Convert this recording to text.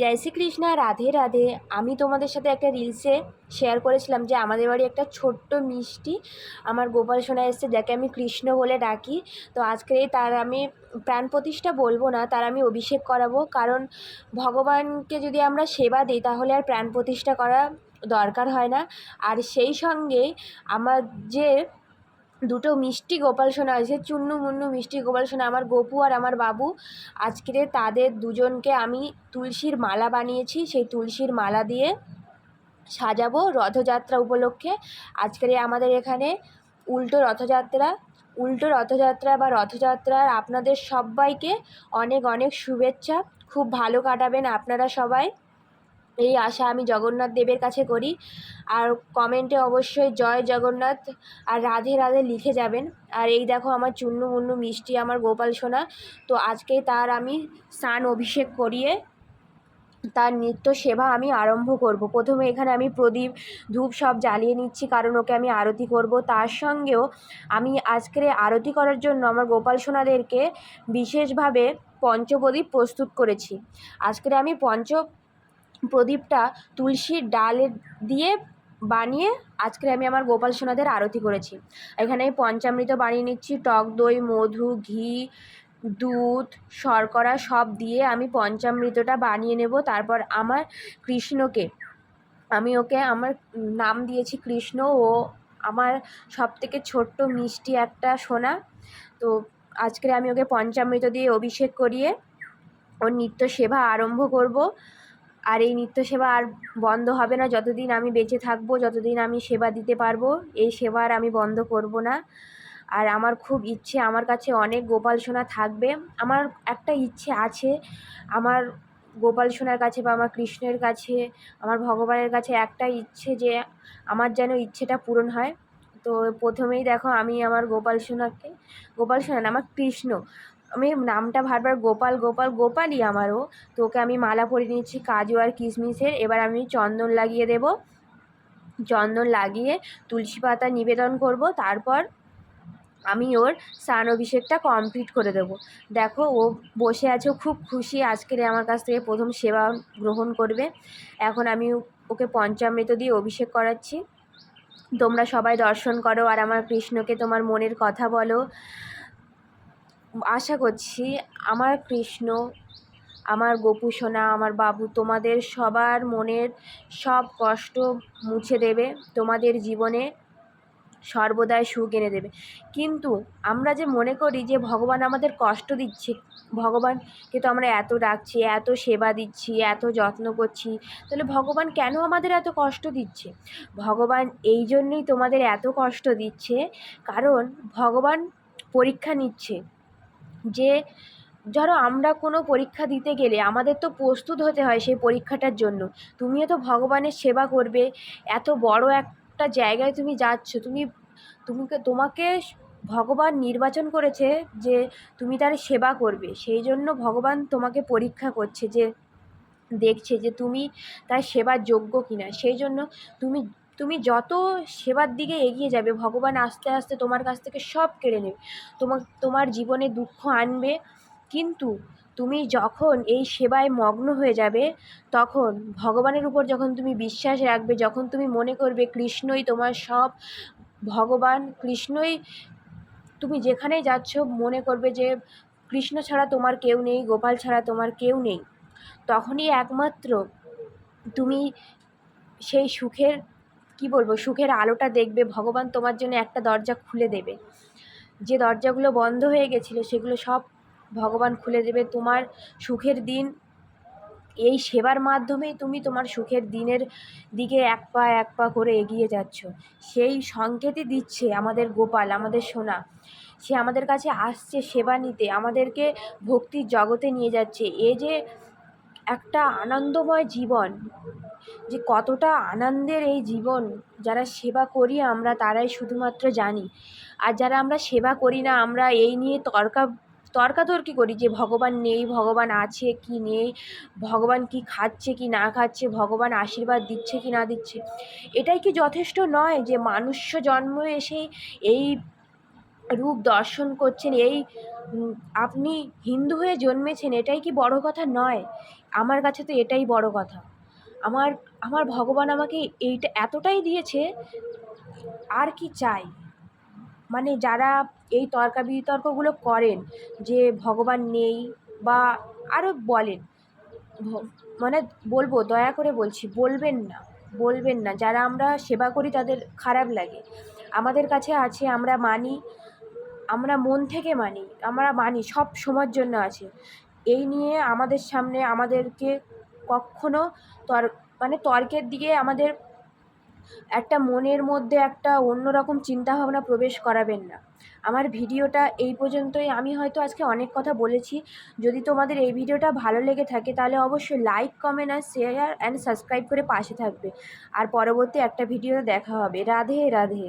জয় শ্রীকৃষ্ণ, রাধে রাধে। আমি তোমাদের সাথে একটা রিলসে শেয়ার করেছিলাম যে আমাদের বাড়ি একটা ছোট্ট মিষ্টি আমার গোপাল সোনা এসছে, যাকে আমি কৃষ্ণ বলে ডাকি। তো আজকে তার আমি প্রাণ প্রতিষ্ঠা বলব না, তার আমি অভিষেক করাবো। কারণ ভগবানকে যদি আমরা সেবা দিই, তাহলে আর প্রাণ প্রতিষ্ঠা করা দরকার হয় না। আর সেই সঙ্গে আমার যে দুটো মিষ্টি গোপাল সোনা আছে, চুন্নু মুন্নু মিষ্টি গোপাল সোনা, আমার গপু আর আমার বাবু। আজকে তাদের দুজনকে আমি তুলসীর মালা বানিয়েছি, সেই তুলসীর মালা দিয়ে সাজাবো রথযাত্রা উপলক্ষে। আজকের আমাদের এখানে উল্টো রথযাত্রা উল্টো রথযাত্রা বা রথযাত্রার আপনাদের সবাইকে অনেক অনেক শুভেচ্ছা। খুব ভালো কাটাবেন আপনারা সবাই। এই আশা আমি জগন্নাথ দেবের কাছে করি। আর কমেন্টে অবশ্যই জয় জগন্নাথ আর রাধে রাধে লিখে যাবেন। আর এই দেখো আমার চুন্নু মুন্নু মিষ্টি আমার গোপাল সোনা। তো আজকে তার আমি স্নান অভিষেক করিয়ে তার নিত্য সেবা আমি আরম্ভ করব। প্রথমে এখানে আমি প্রদীপ, ধূপ সব জ্বালিয়ে নিচ্ছি কারণ ওকে আমি আরতি করব। তার সঙ্গেও আমি আজকের আরতি করার জন্য আমার গোপাল সোনাদেরকে বিশেষভাবে পঞ্চপ্রদীপ প্রস্তুত করেছি। আজকের আমি পঞ্চ প্রদীপটা তুলসীর ডালের দিয়ে বানিয়ে আজকে আমি আমার গোপাল সোনাদের আরতি করেছি। এখানে আমি পঞ্চামৃত বানিয়ে নিচ্ছি, টক দই, মধু, ঘি, দুধ, শর্করা সব দিয়ে আমি পঞ্চামৃতটা বানিয়ে নেব। তারপর আমার কৃষ্ণকে, আমি ওকে আমার নাম দিয়েছি কৃষ্ণ। ও আমার সব থেকে ছোট্ট মিষ্টি একটা সোনা। তো আজকে আমি ওকে পঞ্চামৃত দিয়ে অভিষেক করিয়ে ওর নিত্য সেবা আরম্ভ করব। আর এই নিত্য সেবা আর বন্ধ হবে না। যতদিন আমি বেঁচে থাকব, যতদিন আমি সেবা দিতে পারব, এই সেবা আর আমি বন্ধ করব না। আর আমার খুব ইচ্ছে, আমার কাছে অনেক গোপাল সোনা থাকবে। আমার একটা ইচ্ছে আছে, আমার গোপাল সোনার কাছে বা আমার কৃষ্ণের কাছে, আমার ভগবানের কাছে একটা ইচ্ছে যে আমার যেন ইচ্ছেটা পূরণ হয়। তো প্রথমেই দেখো আমি আমার গোপাল সোনাকে, গোপাল সোনা না, আমার কৃষ্ণ। আমি নামটা বারবার গোপাল গোপাল, গোপালই আমারও। তো ওকে আমি মালা পরিয়ে নিচ্ছি কাজু আর কিশমিশের। এবার আমি চন্দন লাগিয়ে দেব। চন্দন লাগিয়ে তুলসী পাতা নিবেদন করব। তারপর আমি ওর স্নান অভিষেকটা কমপ্লিট করে দেবো। দেখো, ও বসে আছে খুব খুশি। আজকের আমার কাছ থেকে প্রথম সেবা গ্রহণ করবে। এখন আমি ওকে পঞ্চামৃত দিয়ে অভিষেক করাচ্ছি। তোমরা সবাই দর্শন করো আর আমার কৃষ্ণকে তোমার মনের কথা বলো। আশা করছি আমার কৃষ্ণ, আমার গোপু সোনা, আমার বাবু তোমাদের সবার মনের সব কষ্ট মুছে দেবে, তোমাদের জীবনে সর্বদাই সুখ এনে দেবে। কিন্তু আমরা যে মনে করি যে ভগবান আমাদের কষ্ট দিচ্ছে, ভগবানকে তো আমরা এত ডাকছি, এত সেবা দিচ্ছি, এত যত্ন করছি, তাহলে ভগবান কেন আমাদের এত কষ্ট দিচ্ছে? ভগবান এই জন্যই তোমাদের এত কষ্ট দিচ্ছে, কারণ ভগবান পরীক্ষা নিচ্ছে। যে ধরো আমরা কোনো পরীক্ষা দিতে গেলে আমাদের তো প্রস্তুত হতে হয় সেই পরীক্ষাটার জন্য। তুমিও তো ভগবানের সেবা করবে। এত বড় একটা জায়গায় তুমি যাচ্ছ, তুমি তুমিকে তোমাকে ভগবান নির্বাচন করেছে যে তুমি তার সেবা করবে। সেই জন্য ভগবান তোমাকে পরীক্ষা করছে যে, দেখছে যে তুমি তার সেবার যোগ্য কিনা। সেই জন্য তুমি তুমি যত সেবার দিকে এগিয়ে যাবে, ভগবান আস্তে আস্তে তোমার কাছ থেকে সব কেড়ে নেবে। তোমার তোমার জীবনে দুঃখ আনবে, কিন্তু তুমি যখন এই সেবায় মগ্ন হয়ে যাবে, তখন ভগবানের উপর যখন তুমি বিশ্বাস রাখবে, যখন তুমি মনে করবে কৃষ্ণই তোমার সব, ভগবান কৃষ্ণই তুমি যেখানেই যাচ্ছ মনে করবে যে কৃষ্ণ ছাড়া তোমার কেউ নেই, গোপাল ছাড়া তোমার কেউ নেই। তখনই একমাত্র তুমি সেই সুখের কি বলব, সুখের আলোটা দেখবে, ভগবান তোমার জন্য একটা দরজা খুলে দেবে। যে দরজাগুলো বন্ধ হয়ে গেছিল, সেগুলো সব ভগবান খুলে দেবে। তোমার সুখের দিন, এই সেবার মাধ্যমেই তুমি তোমার সুখের দিনের দিকে এক পা এক পা করে এগিয়ে যাচ্ছ। সেই সংকেতই দিচ্ছে আমাদের গোপাল, আমাদের সোনা। সে আমাদের কাছে আসছে সেবা নিতে, আমাদেরকে ভক্তির জগতে নিয়ে যাচ্ছে। এ যে একটা আনন্দময় জীবন যে কতটা আনন্দের এই জীবন। যারা সেবা করি আমরা, তারাই শুধুমাত্র জানি। আর যারা আমরা সেবা করি না, আমরা এই নিয়ে তর্কা, তর্কাতর্কি করি যে ভগবান নেই, ভগবান আছে কি নেই, ভগবান কি খাচ্ছে কি না খাচ্ছে, ভগবান আশীর্বাদ দিচ্ছে কি না দিচ্ছে। এটাই কি যথেষ্ট নয় যে মানুষ্য জন্ম এসে এই রূপ দর্শন করছেন, এই আপনি হিন্দু হয়ে জন্মেছেন, এটাই কি বড় কথা নয়? আমার কাছে তো এটাই বড় কথা। আমার আমার ভগবান আমাকে এইটা এতটাই দিয়েছে, আর কি চাই? মানে যারা এই তর্কা বিতর্কগুলো করেন, যে ভগবান নেই বা আরও বলেন মানে বলব, দয়া করে বলছি, বলবেন না বলবেন না। যারা আমরা সেবা করি তাদের খারাপ লাগে। আমাদের কাছে আছে, আমরা মানি, আমরা মন থেকে মানি, আমরা মানি, সব সময়ের জন্য আছে। এই নিয়ে আমাদের সামনে আমাদেরকে কক্ষনো তর মানে তর্কের দিকে আমাদের একটা মনের মধ্যে একটা অন্যরকম চিন্তাভাবনা প্রবেশ করাবেন না। আমার ভিডিওটা এই পর্যন্তই। আমি হয়তো আজকে অনেক কথা বলেছি। যদি তোমাদের এই ভিডিওটা ভালো লেগে থাকে, তাহলে অবশ্যই লাইক কমেন্ট আর শেয়ার অ্যান্ড সাবস্ক্রাইব করে পাশে থাকবে। আর পরবর্তী একটা ভিডিও দেখা হবে। রাধে রাধে।